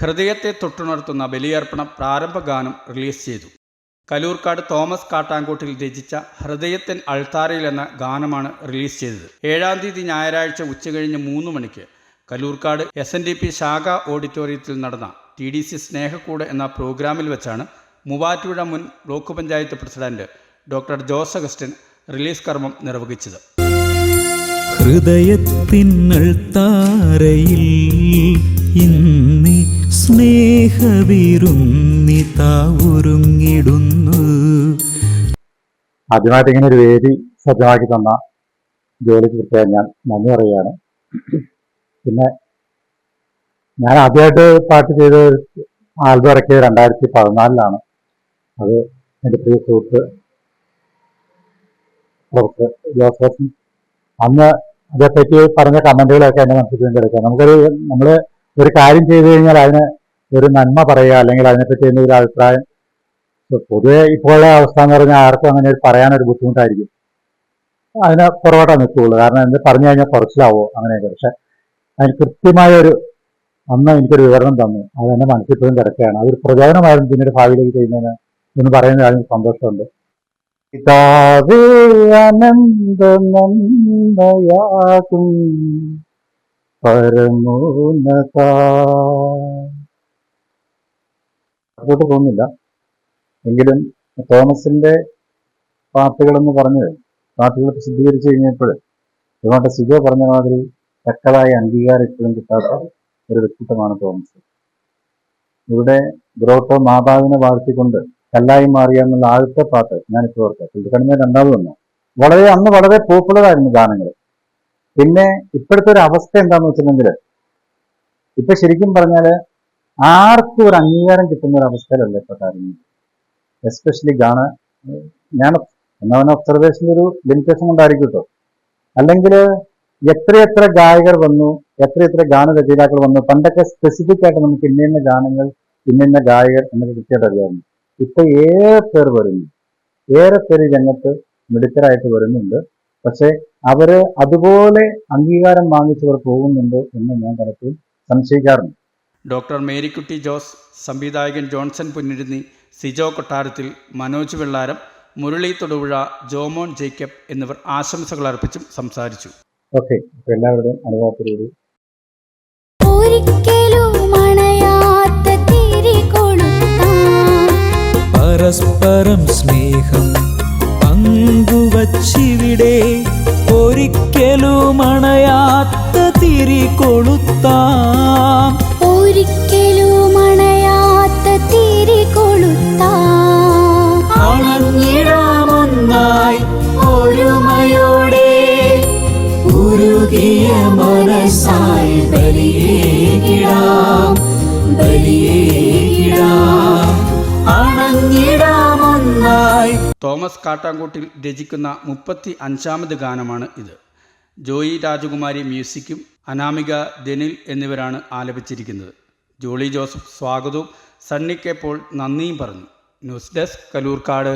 ഹൃദയത്തെ തൊട്ടുണർത്തുന്ന ബലിയർപ്പണം പ്രാരംഭഗാനം റിലീസ് ചെയ്തു. കലൂർക്കാട് തോമസ് കാട്ടാങ്കോട്ടിൽ രചിച്ച ഹൃദയത്തിൻ അൾത്താരയിൽ എന്ന ഗാനമാണ് റിലീസ് ചെയ്തത്. ഏഴാം തീയതി ഞായറാഴ്ച ഉച്ചകഴിഞ്ഞ് മൂന്ന് മണിക്ക് Kalloorkad S N D P ശാഖ ഓഡിറ്റോറിയത്തിൽ നടന്ന ടി ഡി സി സ്നേഹക്കൂട് എന്ന പ്രോഗ്രാമിൽ വെച്ചാണ് മൂവാറ്റുപുഴ മുൻ block panchayat president doctor Jose Augustine release കർമ്മം നിർവഹിച്ചത്. ഹൃദയത്തിൻ അൾത്താരയിൽ സ്നേഹവിരുന്നി താവുരുങ്ങിടുന്നു ആദ്യമായിട്ട് ഇങ്ങനെ ഒരു വേദി സജ്ജമാക്കി തന്ന ജോലിക്ക് പ്രത്യേകം ഞാൻ നന്ദി പറയുകയാണ്. പിന്നെ ഞാൻ ആദ്യമായിട്ട് പാട്ട് ചെയ്ത ആൽബം ഇറക്കിയത് രണ്ടായിരത്തി പതിനാലിലാണ് അത് എന്റെ പ്രിയ സുഹൃത്ത് പ്രൊഫസർ ജോസഫ് അന്ന് അതേപ്പറ്റി പറഞ്ഞ കമന്റുകളൊക്കെ എന്റെ മനസ്സിൽ എടുക്കാം നമുക്കൊരു നമ്മൾ ഒരു കാര്യം ചെയ്തു കഴിഞ്ഞാൽ അതിന് ഒരു നന്മ പറയുക അല്ലെങ്കിൽ അതിനെപ്പറ്റി എന്തെങ്കിലും അഭിപ്രായം. പൊതുവെ ഇപ്പോഴുള്ള അവസ്ഥ എന്ന് പറഞ്ഞാൽ ആർക്കും അങ്ങനെ ഒരു പറയാനൊരു ബുദ്ധിമുട്ടായിരിക്കും. അതിന് പുറകോട്ടാ നിൽക്കുകയുള്ളൂ. കാരണം എന്ത് പറഞ്ഞു കഴിഞ്ഞാൽ കുറച്ചിലാവോ അങ്ങനെയൊക്കെ. പക്ഷെ അതിന് കൃത്യമായ ഒരു അന്ന് എനിക്കൊരു വിവരണം തന്നു. അത് എന്നെ മനസ്സിൽ ഇപ്പോഴും കിടക്കുകയാണ്. അതൊരു പ്രചോദനമായിരുന്നു പിന്നീട് ഭാവിയിലേക്ക് ചെയ്യുന്നതിന് എന്ന് പറയുന്നത് അതിന് സന്തോഷമുണ്ട്. പിതാവേ നന്ദയാകും പരമോന്നത. അതോട്ട് തോന്നില്ല എങ്കിലും തോമസിന്റെ പാട്ടുകളെന്ന് പറഞ്ഞത് പാട്ടുകൾ പ്രസിദ്ധീകരിച്ചു കഴിഞ്ഞപ്പോൾ ഇതുകൊണ്ട് സിജോ പറഞ്ഞ മാതിരി തക്കതായ അംഗീകാരം ഇപ്പോഴും കിട്ടാത്ത ഒരു വ്യക്തിത്വമാണ് തോമസ്. ഇവിടെ ഗ്രോട്ടോ മാതാവിനെ വാഴ്ത്തിക്കൊണ്ട് കല്ലായി മാറിയ എന്നുള്ള ആദ്യത്തെ പാട്ട് ഞാനിപ്പോൾ ഓർക്കാം. പുള്ളിക്കണിഞ്ഞ രണ്ടാമത് വന്നു. വളരെ അന്ന് വളരെ പോപ്പുലർ ആയിരുന്നു ഗാനങ്ങൾ. പിന്നെ ഇപ്പോഴത്തെ ഒരു അവസ്ഥ എന്താന്ന് വെച്ചിട്ടുണ്ടെങ്കിൽ ഇപ്പൊ ശരിക്കും പറഞ്ഞാൽ ആർക്കും ഒരു അംഗീകാരം കിട്ടുന്ന ഒരു അവസ്ഥയിലല്ല ഇപ്പൊ കാര്യങ്ങൾ. എസ്പെഷ്യലി ഗാന ഞാൻ എന്നവന ഒബ്സർവേഷന്റെ ഒരു ലിമിറ്റേഷൻ കൊണ്ടായിരിക്കും കേട്ടോ അല്ലെങ്കിൽ എത്രയെത്ര ഗായകർ വന്നു എത്രയെത്ര ഗാനരചയിതാക്കൾ വന്നു പണ്ടൊക്കെ സ്പെസിഫിക് ആയിട്ട് നമുക്ക് ഇന്ന ഗാനങ്ങൾ ഇന്ന ഗായകർ എന്നൊക്കെ കൃത്യമായിട്ട് അറിയാമായിരുന്നു ഇപ്പൊ ഏറെ പേർ വരുന്നു ഏറെ പേര് രംഗത്ത് മിടുക്കരായിട്ട് വരുന്നുണ്ട്. പക്ഷെ അവർ അതുപോലെ അംഗീകാരം വാങ്ങിച്ചവർ പോകുന്നുണ്ട് എന്ന് ഞാൻ പലപ്പോഴും സംശയിക്കാറുണ്ട്. ഡോക്ടർ മേരിക്കുട്ടി ജോസ് സംവിധായകൻ ജോൺസൺ പുന്നിരുന്നി സിജോ കൊട്ടാരത്തിൽ മനോജ് വെള്ളാരം മുരളി തൊടുപുഴ ജോമോൻ ജേക്കബ് എന്നിവർ ആശംസകൾ അർപ്പിച്ചും സംസാരിച്ചു. ഓക്കെ എല്ലാവരുടെയും അനുഭവത്തിലൂടെ. പരസ്പരം സ്നേഹം പങ്കുവച്ചിവിടെ ഒരിക്കലും അണയാത്ത തിരി കൊളുത്താം. ഒരിക്കലും അണയാത്ത തിരികൊളുത്താൻ അണഞ്ഞിടാമൊന്നായി ഒരുമയോടെ ഉരുകിയ മനസ്സായി ബലിയേകിടാം ബലിയേകിടാം അണഞ്ഞിടാമൊന്നായി തോമസ് കാട്ടാങ്കോട്ടിൽ രചിക്കുന്ന മുപ്പത്തി അഞ്ചാമത് ഗാനമാണ് ഇത്. ജോയി രാജകുമാരി മ്യൂസിക്കും അനാമിക ദനിൽ എന്നിവരാണ് ആലപിച്ചിരിക്കുന്നത്. ജോളി ജോസഫ് സ്വാഗതവും സണ്ണി കെ പോൾ നന്ദിയും പറഞ്ഞു. News desk Kalloorkad.